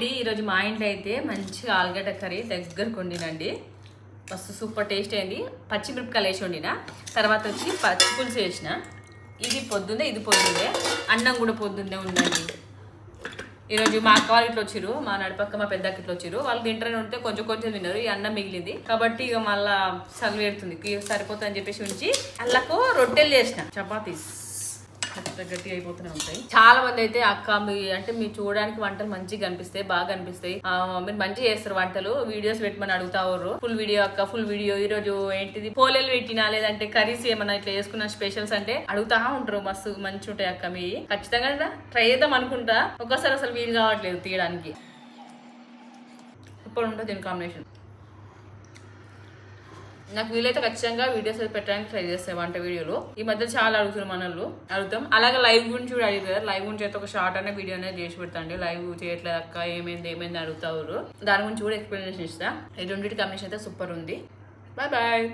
అండి ఈరోజు మా ఇంట్లో అయితే మంచిగా ఆలుగడ్డ కర్రీ దగ్గరకు వండినండి. మస్తు సూపర్ టేస్ట్ అయింది. పచ్చిమిరపకాయలు వేసి వండిన. తర్వాత వచ్చి పచ్చి పులుసు వేసిన. ఇది పొద్దున్నే ఇది పొద్దున్నే అన్నం కూడా పొద్దున్నే ఉందండి. ఈరోజు మా అక్క వాళ్ళు ఇట్లా వచ్చారు మా నడిపక్క మా పెద్ద ఇట్లా వచ్చారు వాళ్ళు తింటారని ఉంటే కొంచెం కొంచెం తిన్నారు ఈ అన్నం మిగిలింది. కాబట్టి ఇక మళ్ళీ సగం పెడుతుంది సరిపోతుందని చెప్పేసి ఉంచి అల్లకు రొట్టెలు చేసిన. చపాతీస్. గట్టి అయిపోతూనే ఉంటాయి. చాలా మంది అయితే అక్క మీ అంటే మీరు చూడడానికి వంటలు మంచిగా కనిపిస్తాయి బాగా కనిపిస్తాయి. మీరు మంచిగా చేస్తారు వంటలు. వీడియోస్ పెట్టమని అడుగుతారు ఫుల్ వీడియో అక్క ఫుల్ వీడియో. ఈ రోజు ఏంటిది? పోలేలు పెట్టినా లేదంటే కర్రీస్ ఏమన్నా ఇట్లా చేసుకున్న స్పెషల్స్ అంటే అడుగుతా ఉంటారు మస్తు మంచి ఉంటాయి అక్క మీ ఖచ్చితంగా ట్రై చేద్దాం అనుకుంటా. ఒక్కసారి అసలు వీలు కావట్లేదు తీయడానికి. ఇప్పుడు ఉంటుంది దీని కాంబినేషన్ నాకు వీలైతే ఖచ్చితంగా వీడియోస్ అయితే పెట్టడానికి ట్రై చేస్తాను వంట వీడియోలు. ఈ మధ్య చాలా అడుగుతున్నారు మనల్ని. అడుగుతాం. అలాగే లైవ్ గురించి కూడా అడుగుతారు లైవ్ గురించి అయితే ఒక షార్ట్ అనే వీడియో అనేది చేసి పెడతాండి లైవ్ చేయట్లేదు అక్క ఏమైంది ఏమైంది అడుగుతారు. దాని గురించి కూడా ఎక్స్ప్లెనేషన్ ఇస్తా. ఈ రెండింటి కాంబినేషన్ అయితే సూపర్ ఉంది. Bye bye